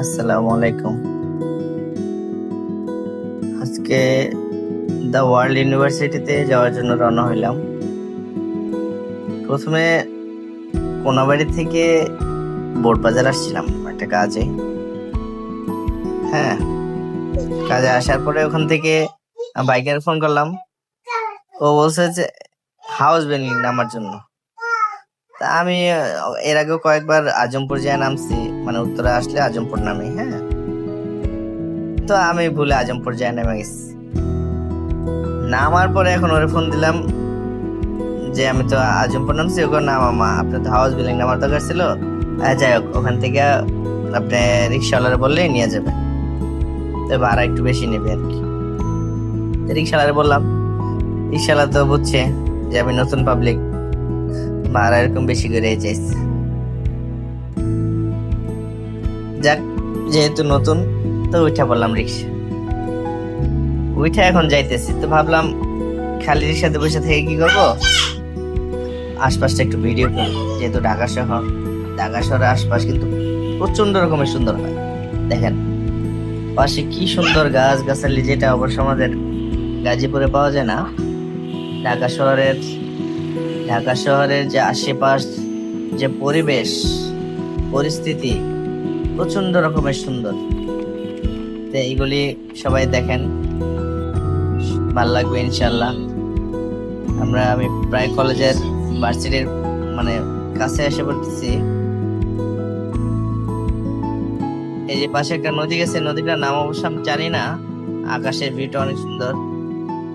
আসসালামু আলাইকুম। আজকে দ্য ওয়ার্ল্ড ইউনিভার্সিটিতে যাওয়ার জন্য রওনা হইলাম। প্রথমে কোনাবাড়ি থেকে বোটবাজার আসছিলাম, একটা কাজে। হ্যাঁ কাজে আসার পরে ওখান থেকে বাইকের ফোন করলাম। ও বলছে যে, হাউস বেনিং নামার জন্য। তা আমি, এর আগেও কয়েকবার আজমপুর যায় নামছি। মানে উত্তরে আসলে আজমপুর নামি হ্যাঁ? তো আমি ভুলে আজমপুর যায় নেমে গেছি। নামার পরে এখন ওরে ফোন দিলাম যে আমি তো আজমপুর নামছি ওখানে না মামা আপনার তো হাউস বিল্ডিং নামার দরকার ছিল। যাই হোক, ওখান থেকে আপনি রিক্সাওয়ালারে বললেই নিয়ে যাবে। তো ভাড়া একটু বেশি নেবে আর কি। রিক্সাওয়ালারে বললাম, রিক্সাওয়ালা তো বুঝছে যে আমি নতুন পাবলিক ভাড়া এরকম বেশি করে চাইছে যেহেতু নতুন, তো উঠা পড়লাম রিক্সা। উঠা এখন যাইতেছি, তো ভাবলাম খালি রিক্সাতে বসে থেকে কি করব? আশপাশটা একটু ভিডিও করি, যেহেতু ঢাকা শহর। ঢাকা শহরের আশপাশ কিন্তু প্রচণ্ড রকমের সুন্দর হয়। দেখেন, পাশে কি সুন্দর গাছ গাছালি যেটা অবশ্য আমাদের গাজীপুরে পাওয়া যায় না। ঢাকা শহরের ঢাকা শহরের যে আশেপাশ যে পরিবেশ, পরিস্থিতি প্রচণ্ড রকমের সুন্দর। তো এইগুলি সবাই দেখেন। ভালো লাগবে ইনশাল্লাহ আমরা, আমি প্রায় কলেজের ভার্সিটির মানে কাছে এসে পড়তেছি। এই যে পাশে একটা নদী গেছে, নদীটার নাম অবশ্য আমি জানি না। আকাশের ভিউটা অনেক সুন্দর।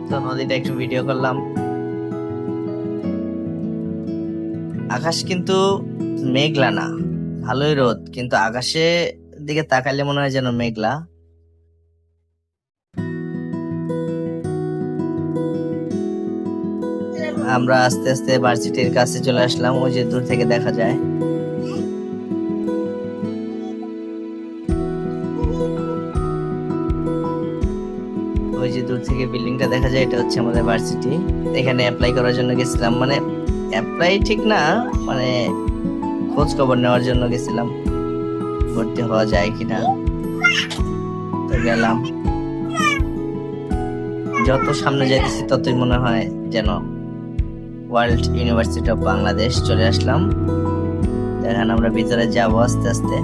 তো নদীটা একটু ভিডিও করলাম। আকাশ কিন্তু মেঘলা না। ভালোই রোদ, কিন্তু আকাশে দিকে তাকালে মনে হয় যেন মেঘলা। আমরা আস্তে আস্তে ভার্সিটির কাছে চলে আসলাম, ওই যে দূর থেকে দেখা যায়। ওই যে দূর থেকে বিল্ডিংটা দেখা যায়, এটা হচ্ছে আমাদের ভার্সিটি। এখানে অ্যাপ্লাই করার জন্য গেছিলাম মানে অ্যাপ্লাই ঠিক না মানে খোঁজ খবর নেওয়ার জন্য গেছিলাম। ভর্তি হওয়া যায় কিনা? তো গেলাম। যত সামনে যাইতেছি ততই মনে হয় যেন ওয়ার্ল্ড ইউনিভার্সিটি অফ বাংলাদেশ চলে আসলাম। দেখেন আমরা ভিতরে যাব আস্তে আস্তে।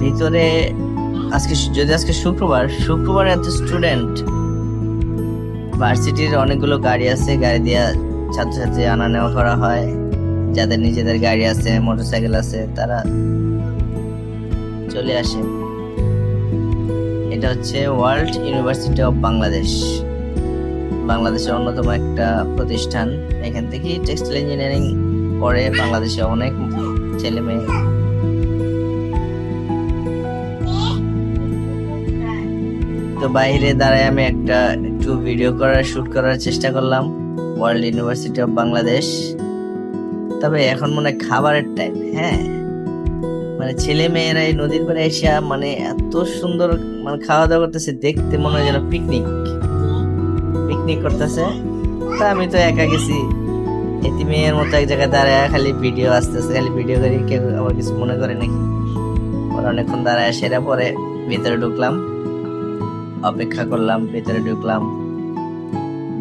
ভিতরে আজকে যদি আজকে শুক্রবার শুক্রবার এত স্টুডেন্ট ভার্সিটির অনেকগুলো গাড়ি আছে, গাড়ি দিয়ে ছাত্রছাত্রী আনা নেওয়া করা হয়। যাদের নিজেদের গাড়ি আছে, মোটরসাইকেল আছে, তারা চলে আসে। এটা হচ্ছে ওয়ার্ল্ড ইউনিভার্সিটি অফ বাংলাদেশ। বাংলাদেশের অন্যতম একটা প্রতিষ্ঠান। এখান থেকে টেক্সটাইল ইঞ্জিনিয়ারিং পড়ে বাংলাদেশে অনেক ছেলে মেয়ে। তো বাইরে দাঁড়ায় আমি একটা একটু ভিডিও করার শুট করার চেষ্টা করলাম ওয়ার্ল্ড ইউনিভার্সিটি অফ বাংলাদেশ তবে এখন মনে খাবারের টাইম হ্যাঁ। মানে ছেলে মেয়েরা এই নদীর পাড়ে এসে মানে এত সুন্দর মানে খাওয়া দাওয়া করতেছে, দেখতে মনে হয় যেন পিকনিক পিকনিক করতেছে। তা আমি তো একা গেছি। এটি মেয়ের মতো এক জায়গায় দাঁড়ায় খালি ভিডিও আসতেছে, খালি ভিডিও করি, কেউ আবার কিছু মনে করে নাকি? ওরা অনেকক্ষণ দাঁড়ায়, সেরা পরে ভিতরে ঢুকলাম। অপেক্ষা করলাম, ভিতরে ঢুকলাম।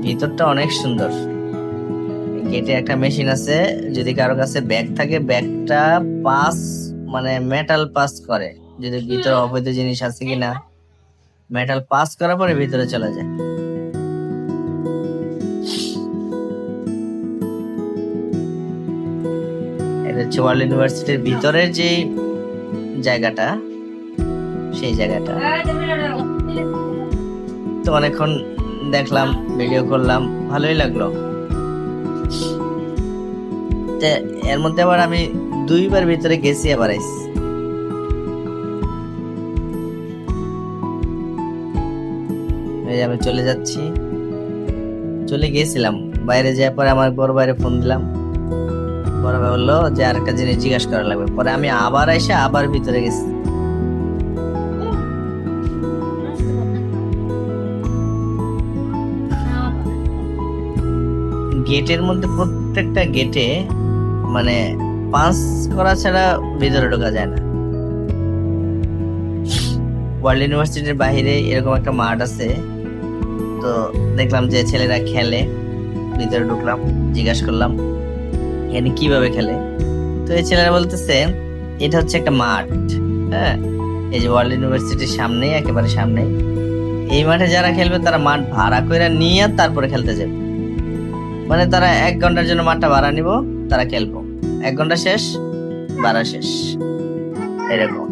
ভিতরটা অনেক সুন্দর। গেটে একটা মেশিন আছে যদি কারও কাছে ব্যাগ থাকে ব্যাগটা পাস মানে মেটাল পাস করে। যদি ভিতরে অবৈধ জিনিস আছে কিনা মেটাল পাস করার পরে ভিতরে চলে যায়। এটা হচ্ছে ওয়ার্ল্ড ইউনিভার্সিটির ভিতরের যে জায়গাটা সেই জায়গাটা। তো অনেকক্ষণ দেখলাম ভিডিও করলাম, ভালোই লাগল। এর মধ্যে আবার আমি দুইবার ভিতরে গেছি আবার এই আমি চলে যাচ্ছি। চলে গিয়েছিলাম বাইরে যাওয়ার পরে আমার বড় বাইরে ফোন দিলাম। বড় ভাই বলল যে আর একটা জিনিস জিজ্ঞাসা করা লাগবে। পরে আমি আবার এসে আবার ভিতরে গেছি। গেটের মধ্যে প্রত্যেকটা গেটে মানে পাঁচ করা ছাড়া ভিতরে ঢোকা যায় না। ওয়ার্ল্ড ইউনিভার্সিটির বাইরে এরকম একটা মাঠ আছে। তো দেখলাম যে ছেলেরা খেলে। ভিতরে ঢুকলাম, জিজ্ঞাসা করলাম, এখানে কীভাবে খেলে? তো এই ছেলেরা বলতেছে, এটা হচ্ছে একটা মাঠ। হ্যাঁ এই যে ওয়ার্ল্ড ইউনিভার্সিটির সামনে একেবারে সামনে এই মাঠে যারা খেলবে তারা মাঠ ভাড়া করে নিয়ে তারপরে খেলতে যাবে। মানে তারা এক ঘণ্টার জন্য মাঠটা ভাড়া নিব, তারা খেলব। এক ঘণ্টা শেষ, ভাড়া শেষ। এরকম।